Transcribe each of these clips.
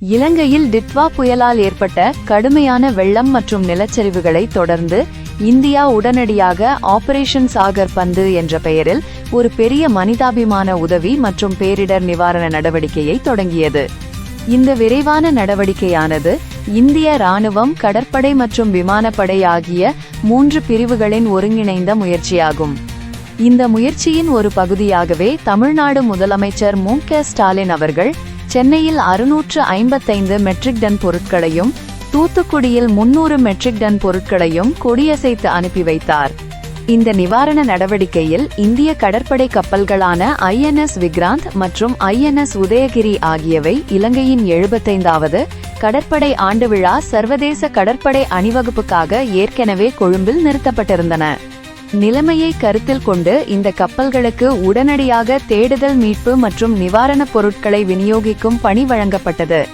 இலங்கையில் டிட்வா புயலால் ஏற்பட்ட கடுமையான வெள்ளம் மற்றும் நிலச்சரிவுகளை தொடர்ந்து இந்தியா உடனடியாக ஆபரேஷன் சாகர் பந்து என்ற பெயரில் ஒரு பெரிய மனிதாபிமான உதவி மற்றும் பேரிடர் நிவாரண நடவடிக்கையை தொடங்கியது. இந்த விரைவான நடவடிக்கையானது இந்திய ராணுவம் கடற்படை மற்றும் விமானப்படை ஆகிய மூன்று பிரிவுகளின் ஒருங்கிணைந்த முயற்சியாகும். இந்த முயற்சியின் ஒரு பகுதியாகவே தமிழ்நாடு முதலமைச்சர் மு க ஸ்டாலின் அவர்கள் சென்னையில் அறுநூற்று ஐம்பத்தைந்து மெட்ரிக் டன் பொருட்களையும் தூத்துக்குடியில் முன்னூறு மெட்ரிக் டன் பொருட்களையும் கொடியசைத்து அனுப்பி வைத்தார். இந்த நிவாரண நடவடிக்கையில் இந்திய கடற்படை கப்பல்களான ஐஎன்எஸ் விக்ராந்த் மற்றும் ஐஎன்எஸ் உதயகிரி ஆகியவை இலங்கையின் எழுபத்தைந்தாவது கடற்படை ஆண்டு விழா சர்வதேச கடற்படை அணிவகுப்புக்காக ஏற்கனவே கொழும்பில் நிறுத்தப்பட்டிருந்தன. நிலைமையை கருத்தில் கொண்டு இந்த கப்பல்களுக்கு உடனடியாக தேடுதல் மீட்பு மற்றும் நிவாரணப் பொருட்களை விநியோகிக்கும் பணி வழங்கப்பட்டது.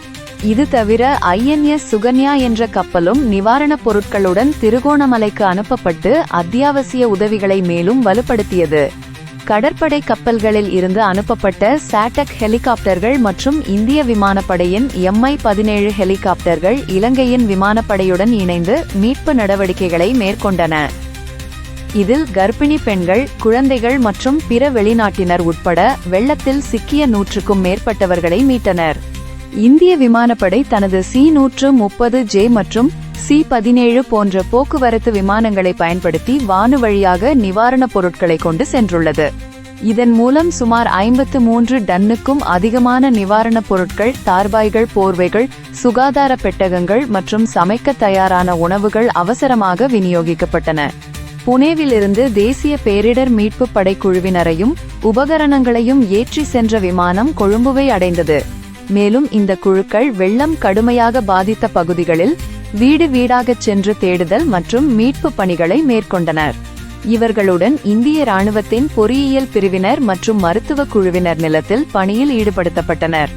இது தவிர ஐஎன்எஸ் சுகன்யா என்ற கப்பலும் நிவாரணப் பொருட்களுடன் திருகோணமலைக்கு அனுப்பப்பட்டு அத்தியாவசிய உதவிகளை மேலும் வலுப்படுத்தியது. கடற்படை கப்பல்களில் இருந்து அனுப்பப்பட்ட சாட்டக் ஹெலிகாப்டர்கள் மற்றும் இந்திய விமானப்படையின் எம்ஐ பதினேழு ஹெலிகாப்டர்கள் இலங்கையின் விமானப்படையுடன் இணைந்து மீட்பு நடவடிக்கைகளை மேற்கொண்டன. இதில் கர்ப்பிணி பெண்கள் குழந்தைகள் மற்றும் பிற வெளிநாட்டினர் உட்பட வெள்ளத்தில் சிக்கிய நூற்றுக்கும் மேற்பட்டவர்களை மீட்டனர். இந்திய விமானப்படை தனது சி நூற்று முப்பது ஜே மற்றும் சி பதினேழு போன்ற போக்குவரத்து விமானங்களை பயன்படுத்தி வானு வழியாக நிவாரணப் பொருட்களை கொண்டு சென்றுள்ளது. இதன் மூலம் சுமார் ஐம்பத்து மூன்று டன்னுக்கும் அதிகமான நிவாரணப் பொருட்கள் தார்பாய்கள் போர்வைகள் சுகாதார பெட்டகங்கள் மற்றும் சமைக்க தயாரான உணவுகள் அவசரமாக விநியோகிக்கப்பட்டன. புனேவிலிருந்து தேசிய பேரிடர் மீட்பு படைக்குழுவினரையும் உபகரணங்களையும் ஏற்றி சென்ற விமானம் கொழும்புவை அடைந்தது. மேலும் இந்த குழுக்கள் வெள்ளம் கடுமையாக பாதித்த பகுதிகளில் வீடு வீடாகச் சென்று தேடுதல் மற்றும் மீட்பு பணிகளை மேற்கொண்டனர். இவர்களுடன் இந்திய ராணுவத்தின் பொறியியல் பிரிவினர் மற்றும் மருத்துவ குழுவினர் நிலத்தில் பணியில் ஈடுபடுத்தப்பட்டனர்.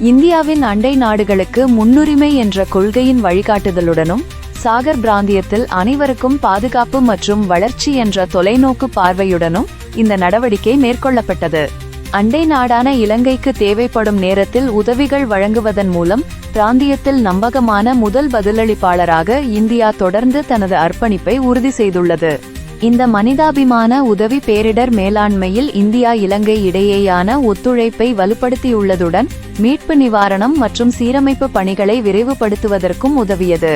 இந்தியாவின் அண்டை நாடுகளுக்கு முன்னுரிமை என்ற கொள்கையின் வழிகாட்டுதலுடனும் சாகர் பிராந்தியத்தில் அனைவருக்கும் பாதுகாப்பு மற்றும் வளர்ச்சி என்ற தொலைநோக்கு பார்வையுடனும் இந்த நடவடிக்கை மேற்கொள்ளப்பட்டது. அண்டை நாடான இலங்கைக்கு தேவைப்படும் நேரத்தில் உதவிகள் வழங்குவதன் மூலம் பிராந்தியத்தில் நம்பகமான முதல் பதிலளிப்பாளராக இந்தியா தொடர்ந்து தனது அர்ப்பணிப்பை உறுதி செய்துள்ளது. இந்த மனிதாபிமான உதவி பேரிடர் மேலாண்மையில் இந்தியா இலங்கை இடையேயான ஒத்துழைப்பை வலுப்படுத்தியுள்ளதுடன் மீட்பு நிவாரணம் மற்றும் சீரமைப்பு பணிகளை விரைவுபடுத்துவதற்கும் உதவியது.